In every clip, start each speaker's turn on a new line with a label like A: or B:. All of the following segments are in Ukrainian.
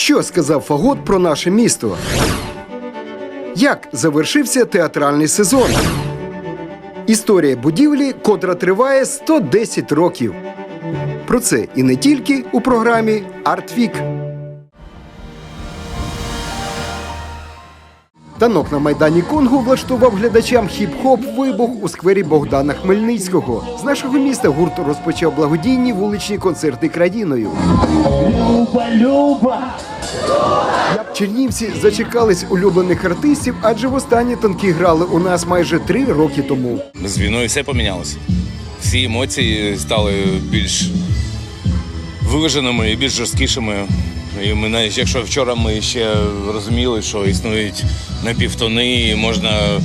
A: Що сказав Фагот про наше місто? Як завершився театральний сезон? Історія будівлі, котра триває 110 років. Про це і не тільки у програмі Артвік. Танок на майдані Конгу влаштував глядачам хіп-хоп вибух у сквері Богдана Хмельницького. З нашого міста гурт розпочав благодійні вуличні концерти країною.
B: Люба, Люба!
A: Чернівці зачекались улюблених артистів, адже востаннє танки грали у нас майже три роки тому.
C: З війною все помінялося. Всі емоції стали більш виваженими і більш жорсткішими. І ми навіть якщо вчора ми ще розуміли, що існують напівтони, і можна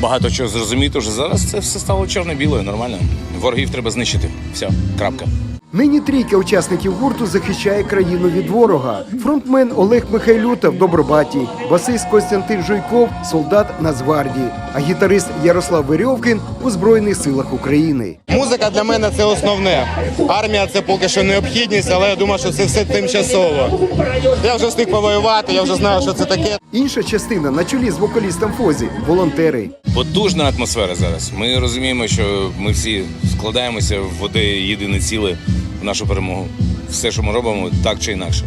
C: багато чого зрозуміти, вже зараз це все стало чорно-білою, нормально. Ворогів треба знищити. Все, крапка.
A: Нині трійка учасників гурту захищає країну від ворога. Фронтмен Олег Михайлюта в Добробаті, басист Костянтин Жуйков, солдат Нацгвардії, а гітарист Ярослав Верьовкін у Збройних силах України.
D: Музика для мене це основне. Армія це поки що необхідність, але я думаю, що це все тимчасово. Я вже встиг повоювати, я вже знаю, що це таке.
A: Інша частина на чолі з вокалістом Фозі волонтери.
C: Потужна атмосфера зараз. Ми розуміємо, що ми всі складаємося в одне єдине ціле в нашу перемогу. Все, що ми робимо, так чи інакше.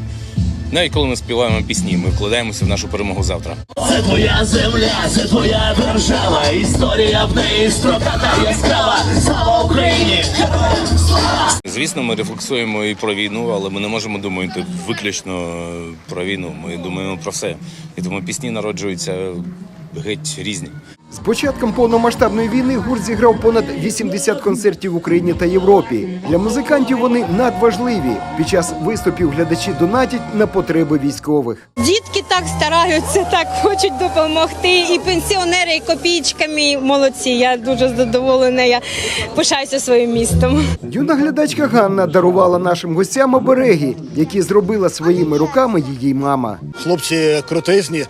C: Навіть коли ми співаємо пісні, ми вкладаємося в нашу перемогу завтра.
B: Це твоя земля, це твоя держава. Історія в неї строката яскрава. Слава Україні! Героям слава!
C: Звісно, ми рефлексуємо і про війну, але ми не можемо думати виключно про війну. Ми думаємо про все. І тому пісні народжуються геть різні.
A: З початком повномасштабної війни гурт зіграв понад 80 концертів в Україні та Європі. Для музикантів вони надважливі. Під час виступів глядачі донатять на потреби військових.
E: Дітки так стараються, так хочуть допомогти. І пенсіонери, і копійчиками молодці. Я дуже задоволена. Я пишаюся своїм містом.
A: Юна глядачка Ганна дарувала нашим гостям обереги, які зробила своїми руками її мама.
F: Хлопці крутизні,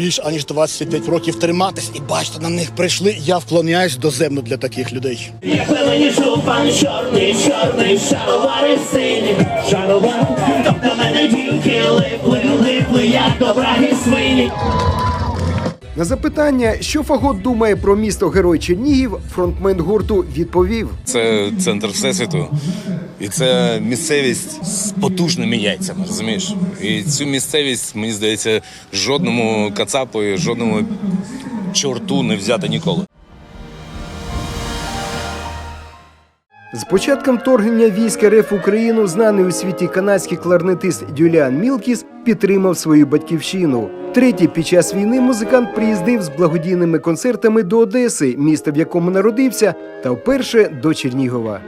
F: більш аніж 25 років триматись, і бачите, на них прийшли. Я вклоняюсь до землю для таких людей.
B: Як мені жупан чорний, чорний, шаровари сині, шаровар. Тобто мене дівки липли, липли, як добра свині.
A: На запитання, що Фагот думає про місто Герой Чернігів, фронтмен гурту відповів:
C: Це центр всесвіту, і це місцевість з потужними яйцями, розумієш? І цю місцевість, мені здається, жодному кацапу, і жодному чорту не взяти ніколи.
A: З початком вторгнення військ РФ в Україну знаний у світі канадський кларнетист Дюліан Мілкіс підтримав свою батьківщину. Третій під час війни музикант приїздив з благодійними концертами до Одеси, міста, в якому народився, та вперше до Чернігова.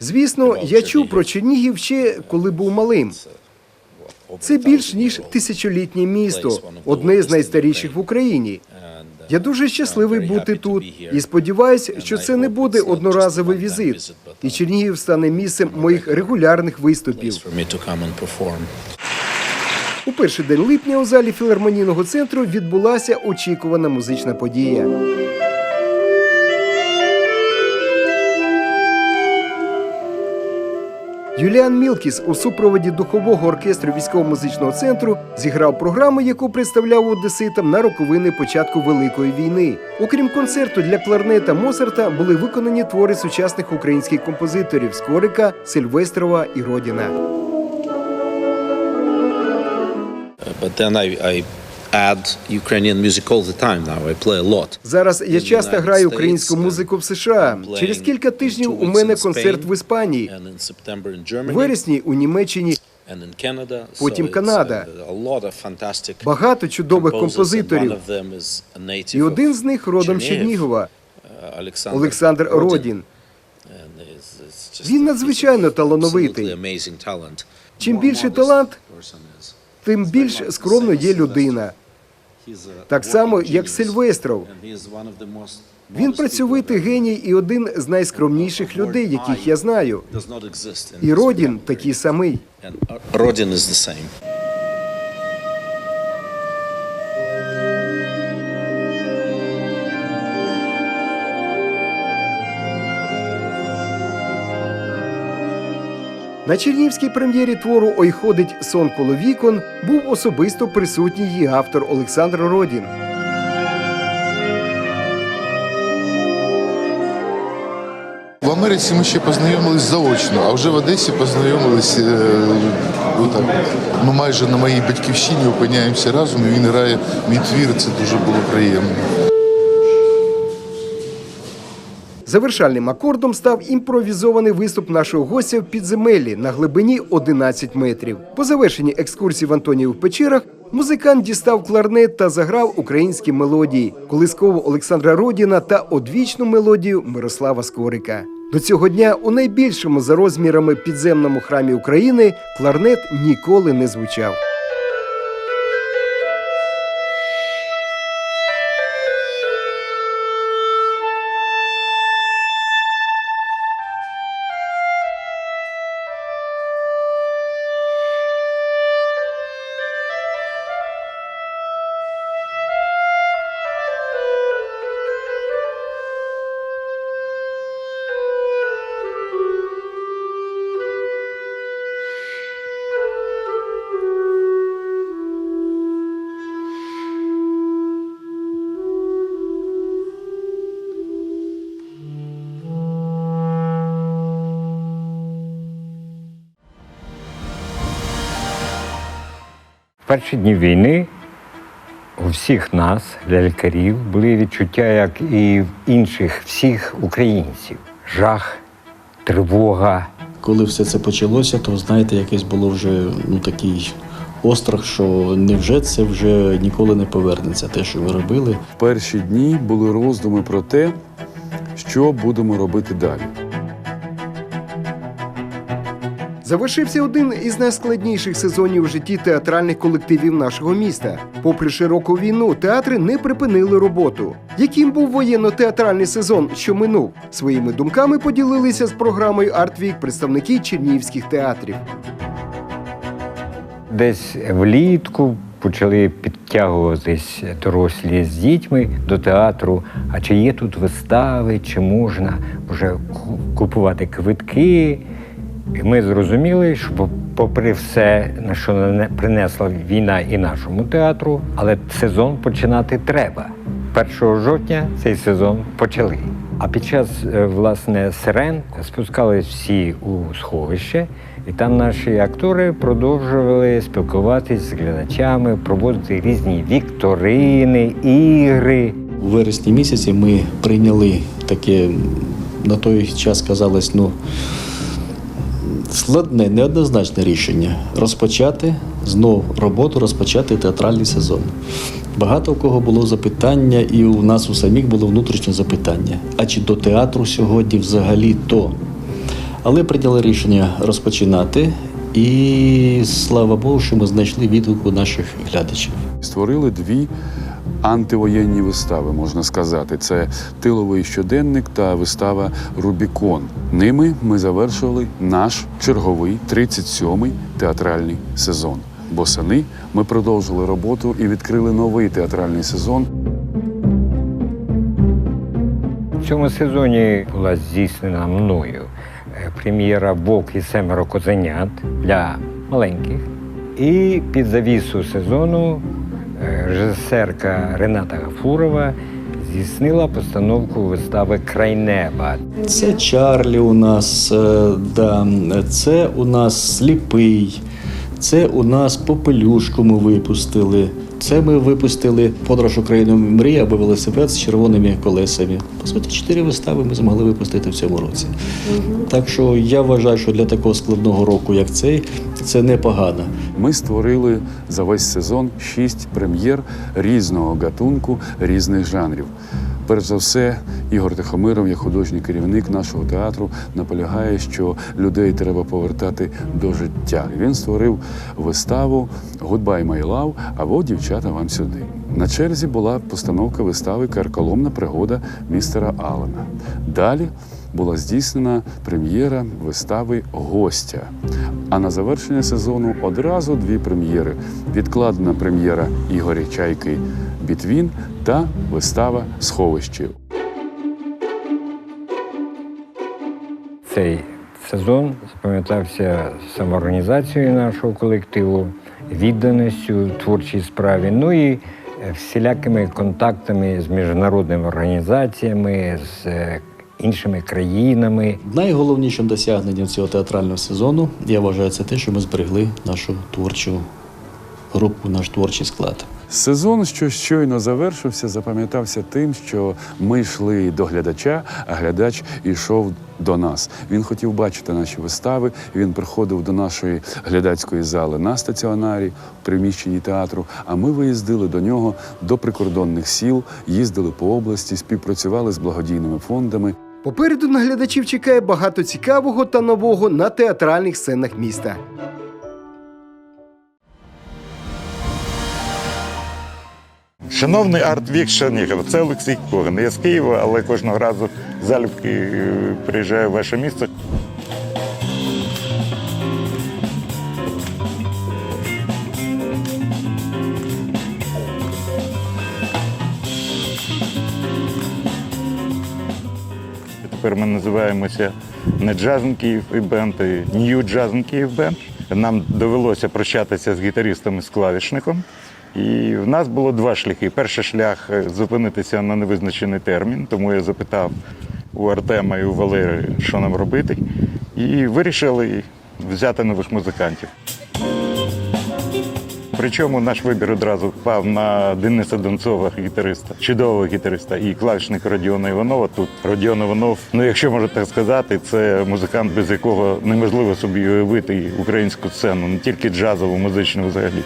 A: Звісно, я чув про Чернігів ще коли був малим. Це більш ніж тисячолітнє місто, одне з найстаріших в Україні. Я дуже щасливий бути тут і сподіваюся, що це не буде одноразовий візит. І Чернігів стане місцем моїх регулярних виступів. У перший день липня у залі філармонійного центру відбулася очікувана музична подія. Юліан Мілкіс у супроводі духового оркестру військово-музичного центру зіграв програму, яку представляв одеситам на роковини початку Великої війни. Окрім концерту для кларнета Моцарта були виконані твори сучасних українських композиторів Скорика, Сильвестрова і Родіна.
G: Add Ukrainian music all the time now. I play a lot.
A: Зараз я часто граю українську музику в США. Через кілька тижнів у мене концерт в Іспанії. В вересні у Німеччині Потім Канада.
G: uh,
A: багато чудових композиторів. І один з них родом Чернігова
G: uh, Олександр,
A: Родін. Він надзвичайно талановитий. Чим більший талант, тим більш скромно є людина. Так само, як. Сильвестров. Він працьовитий геній і один з найскромніших людей, яких я знаю. І Родін такий самий.
G: Uh, is the same.
A: На чернівській прем'єрі твору Ой ходить сон коло вікон був особисто присутній її автор Олександр Родін.
H: В Америці ми ще познайомились заочно, а вже в Одесі познайомились е, отак. Ми майже на моїй батьківщині опиняємося разом, і він грає мій твір, це дуже було приємно.
A: Завершальним акордом став імпровізований виступ нашого гостя в підземеллі на глибині 11 метрів. По завершенні екскурсії в Антоніїв печерах музикант дістав кларнет та заграв українські мелодії, колискову Олександра Родіна та одвічну мелодію Мирослава Скорика. До цього дня у найбільшому за розмірами підземному храмі України кларнет ніколи не звучав.
I: Перші дні війни у всіх нас, лялькарів, були відчуття, як і в інших всіх українців: жах, тривога.
J: Коли все це почалося, то знаєте, якесь було вже ну такий острах, що невже це вже ніколи не повернеться, те, що ви робили.
K: В перші дні були роздуми про те, що будемо робити далі.
A: Завершився один із найскладніших сезонів у житті театральних колективів нашого міста. Попри широку війну, театри не припинили роботу. Яким був воєнно-театральний сезон, що минув? Своїми думками поділилися з програмою Артвік представники чернігівських театрів.
I: Десь влітку почали підтягуватись дорослі з дітьми до театру. А чи є тут вистави, чи можна вже купувати квитки? І ми зрозуміли, що попри все, на що принесла війна і нашому театру, але сезон починати треба. 1 жовтня цей сезон почали. А під час е, власне сирен спускались всі у сховище, і там наші актори продовжували спілкуватись з глядачами, проводити різні вікторини, ігри.
J: У вересні місяці ми прийняли таке, на той час казалось, ну складне, неоднозначне рішення розпочати знов роботу, розпочати театральний сезон. Багато у кого було запитання, і у нас у самих було внутрішнє запитання: а чи до театру сьогодні взагалі то? Але прийняли рішення розпочинати, і слава Богу, що ми знайшли відгук у наших глядачів.
K: Створили дві антивоєнні вистави, можна сказати. Це тиловий щоденник та вистава Рубікон. Ними ми завершили наш черговий 37-й театральний сезон. Бо сани ми продовжили роботу і відкрили новий театральний сезон
I: В цьому сезоні була здійснена мною е, прем'єра Вовк і семеро козенят для маленьких. І під завісу сезону режисерка Рената Гафурова здійснила постановку вистави Край неба.
J: Це Чарлі у нас, е, да, це у нас сліпий, це у нас попелюшку ми випустили. Це ми випустили подорож Україною мрія або велосипед з червоними колесами. По суті, чотири вистави ми змогли випустити в цьому році. Так що я вважаю, що для такого складного року, як цей, це непогано.
K: Ми створили за весь сезон шість прем'єр різного гатунку, різних жанрів. Перш за все, Ігор Тихомиров, як художній керівник нашого театру, наполягає, що людей треба повертати до життя. Він створив виставу «Goodbye, my love» або Дівчата вам сюди. На черзі була постановка вистави Карколомна пригода містера Алана. Далі була здійснена прем'єра вистави Гостя. А на завершення сезону одразу дві прем'єри: відкладена прем'єра Ігоря Чайки Бітвін та вистава Сховище.
I: Цей сезон запам'ятався самоорганізацією нашого колективу, відданістю творчій справі, ну і е, всілякими контактами з міжнародними організаціями, з е, іншими країнами.
J: Найголовнішим досягненням цього театрального сезону я вважаю це те, що ми зберегли нашу творчу групу, наш творчий склад.
K: Сезон, що щойно завершився, запам'ятався тим, що ми йшли до глядача, а глядач йшов до нас. Він хотів бачити наші вистави. Він приходив до нашої глядацької зали на стаціонарі, в приміщенні театру. А ми виїздили до нього до прикордонних сіл, їздили по області, співпрацювали з благодійними фондами.
A: Попереду на глядачів чекає багато цікавого та нового на театральних сценах міста.
L: Шановний арт-вік Чернігів, це Олексій Коган. Я з Києва, але кожного разу залюбки е, приїжджаю в ваше місто. Тепер ми називаємося не Джазн Київ і бенд, а Нью Джазн Київ бенд. Нам довелося прощатися з гітаристом і з клавішником. І в нас було два шляхи. Перший шлях е, зупинитися на невизначений термін, тому я запитав у Артема і у Валери, що нам робити, і вирішили взяти нових музикантів. Причому наш вибір одразу впав на Дениса Донцова, гітариста, чудового гітариста, і клавішника Родіона Іванова. Тут Родіон Іванов, ну якщо можна так сказати, це музикант, без якого неможливо собі уявити українську сцену, не тільки джазову, музичну взагалі.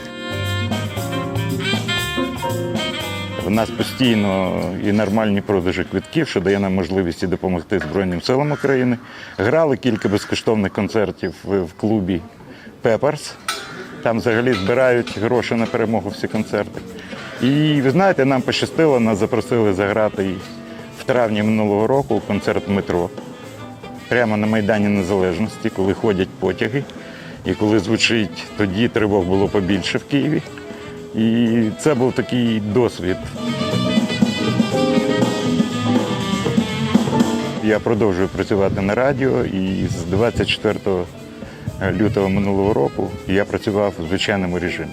L: У нас постійно і нормальні продажі квитків, що дає нам можливість і допомогти Збройним силам України. Грали кілька безкоштовних концертів в клубі Пеперс. Там взагалі збирають гроші на перемогу всі концерти. І ви знаєте, нам пощастило, нас запросили заграти в травні минулого року концерт метро. Прямо на Майдані Незалежності, коли ходять потяги. І коли звучить тоді тривог було побільше в Києві. І це був такий досвід. Я продовжую працювати на радіо і з 24 лютого минулого року я працював в звичайному режимі.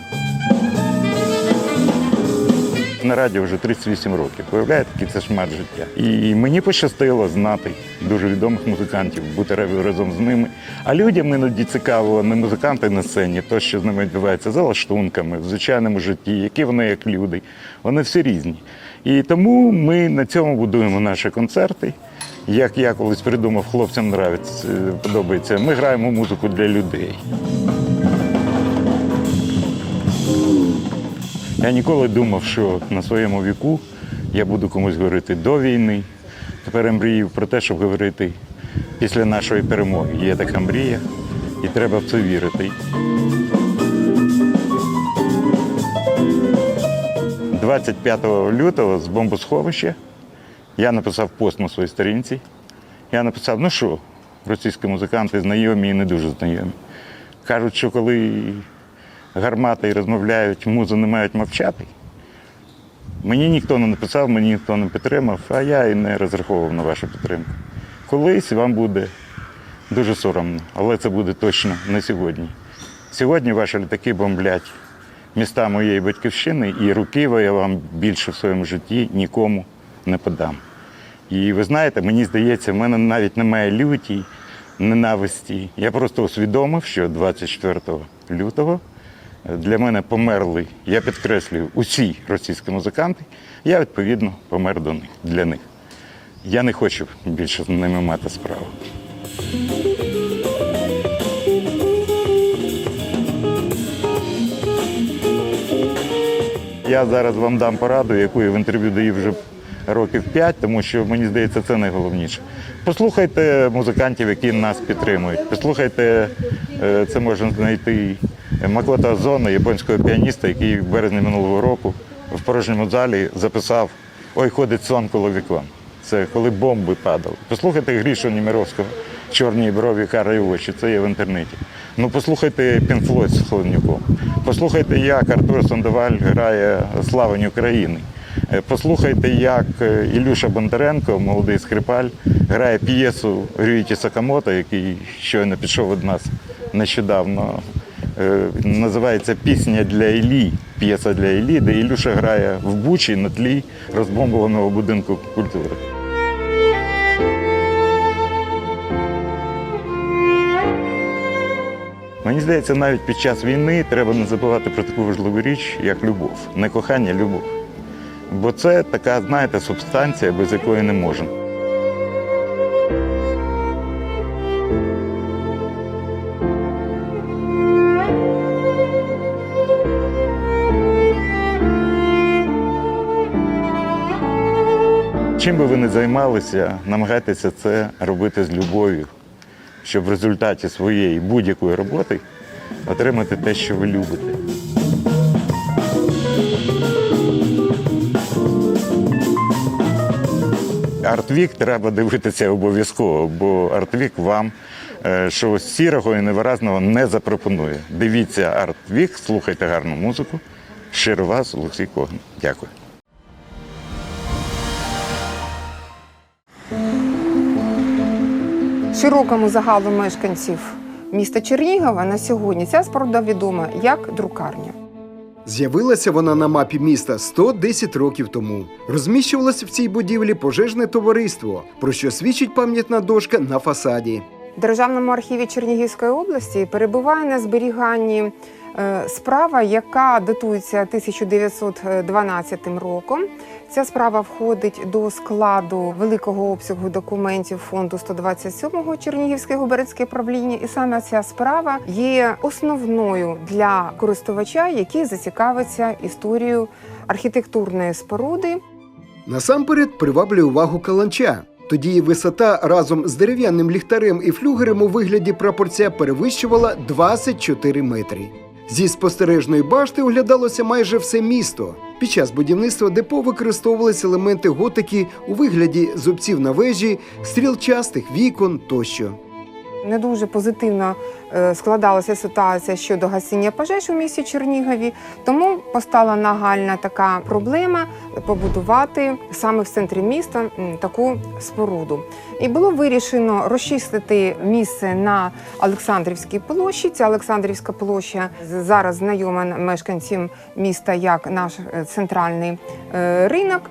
L: На радіо вже 38 років. Виявляєте, який це шмат життя. І мені пощастило знати дуже відомих музикантів, бути разом з ними. А людям іноді цікаво не музиканти на сцені, то, що з ними відбувається за лаштунками, в звичайному житті, які вони як люди. Вони всі різні. І тому ми на цьому будуємо наші концерти. Як я колись придумав, хлопцям нравиться, подобається. Ми граємо музику для людей. Я ніколи думав, що на своєму віку я буду комусь говорити до війни. Тепер я мрію про те, щоб говорити після нашої перемоги. Є така мрія, і треба в це вірити. 25 лютого з бомбосховища я написав пост на своїй сторінці. Я написав: ну що, російські музиканти знайомі і не дуже знайомі. Кажуть, що коли гармати розмовляють, музи не мають мовчати. Мені ніхто не написав, мені ніхто не підтримав, а я і не розраховував на вашу підтримку. Колись вам буде дуже соромно, але це буде точно не сьогодні. Сьогодні ваші літаки бомблять міста моєї батьківщини, і руки я вам більше в своєму житті нікому не подам. І ви знаєте, мені здається, в мене навіть немає люті, ненависті. Я просто усвідомив, що 24 лютого для мене померли, я підкреслюю, усі російські музиканти. Я відповідно помер до них для них. Я не хочу більше з ними мати справу. Я зараз вам дам пораду, яку я в інтерв'ю даю вже років 5, тому що мені здається, це найголовніше. Послухайте музикантів, які нас підтримують. Послухайте, е, це можна знайти Макото Озона, японського піаніста, який в березні минулого року в порожньому залі записав Ой, ходить сон коло вікон. Це коли бомби падали. Послухайте Грішу Німіровського, чорні брові, карі очі, це є в інтернеті. Ну послухайте Пінфлойд з Холоднюком. Послухайте, як Артур Сандоваль грає Славень України. Е, Послухайте, як е, Ілюша Бондаренко, молодий скрипаль, грає п'єсу Рюїті Сакамото, який щойно пішов від нас нещодавно. Е, Називається Пісня для Іллі, п'єса для Іллі, де Ілюша грає в Бучі на тлі розбомбованого будинку культури. Мені здається, навіть під час війни треба не забувати про таку важливу річ, як любов. Не кохання, а любов. Бо це така, знаєте, субстанція, без якої не можна. Чим би ви не займалися, намагайтеся це робити з любов'ю, щоб в результаті своєї будь-якої роботи отримати те, що ви любите. Артвік треба дивитися обов'язково, бо Артвік вам е, чогось сірого і невиразного не запропонує. Дивіться Артвік, слухайте гарну музику. Щиро вас, Олексій Коган. Дякую.
M: Широкому загалу мешканців міста Чернігова на сьогодні ця споруда відома як друкарня.
A: З'явилася вона на мапі міста 110 років тому. Розміщувалося в цій будівлі пожежне товариство, про що свідчить пам'ятна дошка на фасаді.
M: В Державному архіві Чернігівської області перебуває на зберіганні е, справа, яка датується 1912 роком. Ця справа входить до складу великого обсягу документів фонду 127-го Чернігівське губернське правління, і саме ця справа є основною для користувача, який зацікавиться історією архітектурної споруди
A: Насамперед приваблює увагу каланча. Тоді висота разом з дерев'яним ліхтарем і флюгером у вигляді прапорця перевищувала 24 метри. Зі спостережної башти оглядалося майже все місто. Під час будівництва депо використовувалися елементи готики у вигляді зубців на вежі, стрілчастих вікон тощо.
M: Не дуже позитивно е, складалася ситуація щодо гасіння пожеж у місті Чернігові, тому постала нагальна така проблема побудувати саме в центрі міста таку споруду. І було вирішено розчистити місце на Олександрівській площі. Ця Олександрівська площа зараз знайома мешканцям міста як наш е, центральний е, ринок.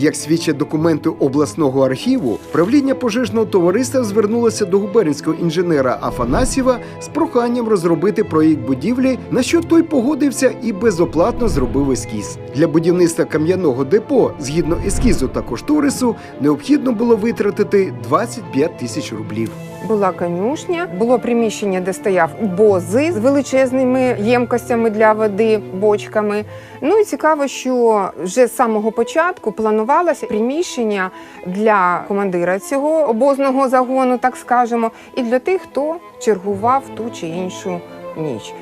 A: Як свідчать документи обласного архіву, правління пожежного товариства звернулося до губернського інженера Афанасіва з проханням розробити проєкт будівлі, на що той погодився і безоплатно зробив ескіз. Для будівництва кам'яного депо, згідно ескізу та кошторису, необхідно було витратити 25 тисяч рублів.
M: Була конюшня, було приміщення, де стояв бози з величезними ємкостями для води, бочками. Ну і цікаво, що вже з самого початку планувалося приміщення для командира цього обозного загону, так скажемо, і для тих, хто чергував ту чи іншу ніч.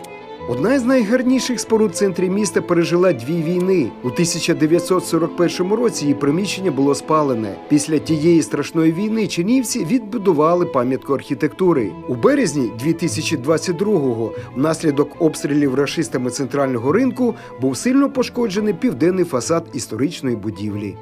A: Одна із найгарніших споруд в центрі міста пережила дві війни. У 1941 році її приміщення було спалене. Після тієї страшної війни чинівці відбудували пам'ятку архітектури. У березні 2022-го внаслідок обстрілів рашистами центрального ринку був сильно пошкоджений південний фасад історичної будівлі.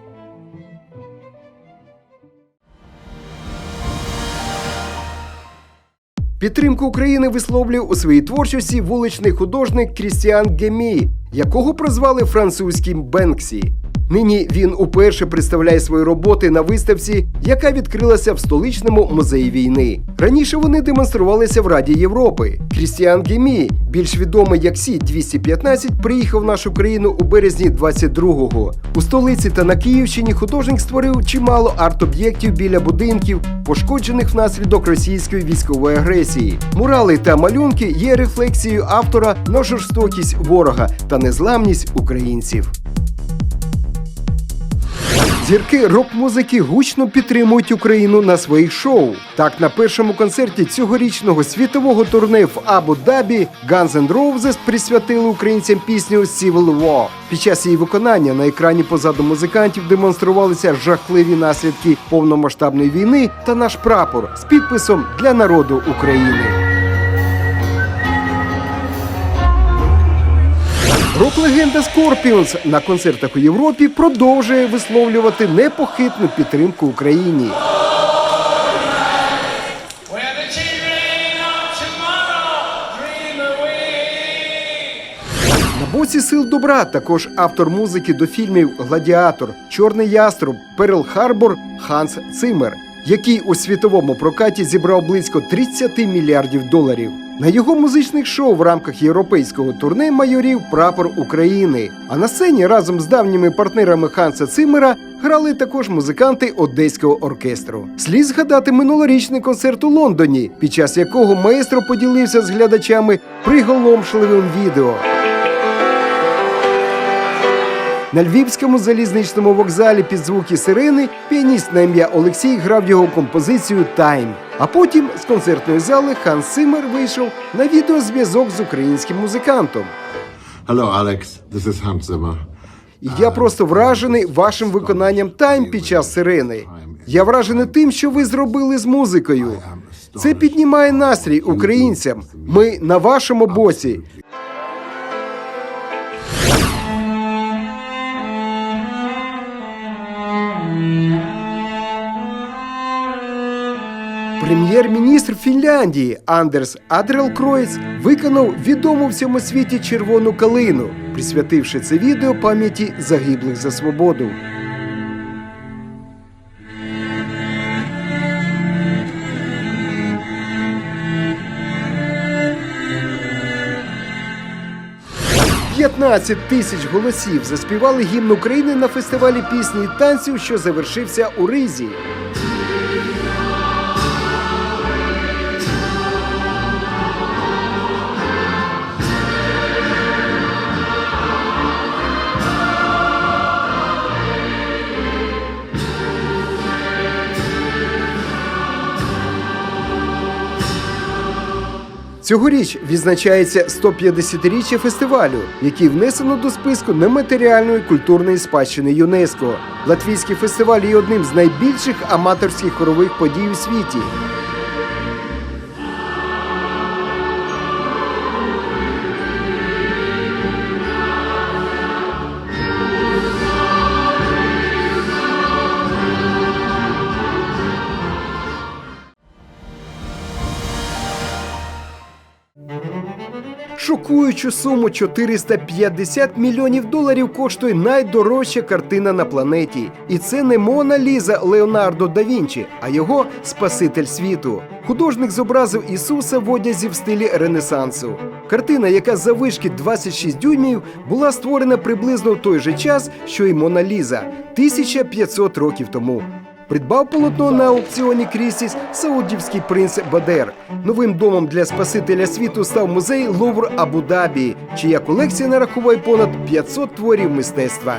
A: Підтримку України висловлює у своїй творчості вуличний художник Крістіан Гемі, якого прозвали французьким Бенксі. Нині він уперше представляє свої роботи на виставці, яка відкрилася в столичному музеї війни. Раніше вони демонструвалися в Раді Європи. Крістіан Гемі, більш відомий як Сі 215, приїхав в нашу країну у березні 22-го. У столиці та на Київщині художник створив чимало арт-об'єктів біля будинків, пошкоджених внаслідок російської військової агресії. Мурали та малюнки є рефлексією автора на жорстокість ворога та незламність українців. Зірки рок-музики гучно підтримують Україну на своїх шоу. Так, на першому концерті цьогорічного світового турне в Абу-Дабі Guns N' Roses присвятили українцям пісню Civil War. Під час її виконання на екрані позаду музикантів демонструвалися жахливі наслідки повномасштабної війни та наш прапор з підписом для народу України. Рок легенда Скорпіонс на концертах у Європі продовжує висловлювати непохитну підтримку Україні. На сил добра також автор музики до фільмів Гладіатор, Чорний яструб, Перл Харбор Ханс Циммер, який у світовому прокаті зібрав близько 30 мільярдів доларів. На його музичних шоу в рамках європейського турне майорів прапор України. А на сцені разом з давніми партнерами Ханса Циммера грали також музиканти одеського оркестру. Слід згадати минулорічний концерт у Лондоні, під час якого маестро поділився з глядачами приголомшливим відео. На львівському залізничному вокзалі під звуки сирени піаніст на ім'я Олексій грав його композицію Тайм. А потім з концертної зали Хан Симер вийшов на відеозв'язок з українським музикантом.
N: Hello, Alex. This is Hans Zimmer.
A: І я просто вражений вашим виконанням тайм під час сирени. Я вражений тим, що ви зробили з музикою. Це піднімає настрій українцям. Ми на вашому боці. Прем'єр-міністр Фінляндії Андерс Адрелкройц виконав відому в цьому світі червону калину, присвятивши це відео пам'яті загиблих за свободу. «15 тисяч голосів заспівали гімн України на фестивалі пісні і танців, що завершився у Ризі. Цьогоріч відзначається 150-річчя фестивалю, який внесено до списку нематеріальної культурної спадщини ЮНЕСКО. Латвійський фестиваль є одним з найбільших аматорських хорових подій у світі. Шокуючу суму 450 мільйонів доларів коштує найдорожча картина на планеті. І це не Мона Ліза Леонардо да Вінчі, а його Спаситель світу. Художник зобразив Ісуса в одязі в стилі Ренесансу. Картина, яка завишки 26 дюймів, була створена приблизно в той же час, що й Мона Ліза 1500 років тому. Придбав полотно на аукціоні Крісіс саудівський принц Бадер. Новим домом для Спасителя світу став музей Лувр Абу-Дабі, чия колекція нараховує понад 500 творів мистецтва.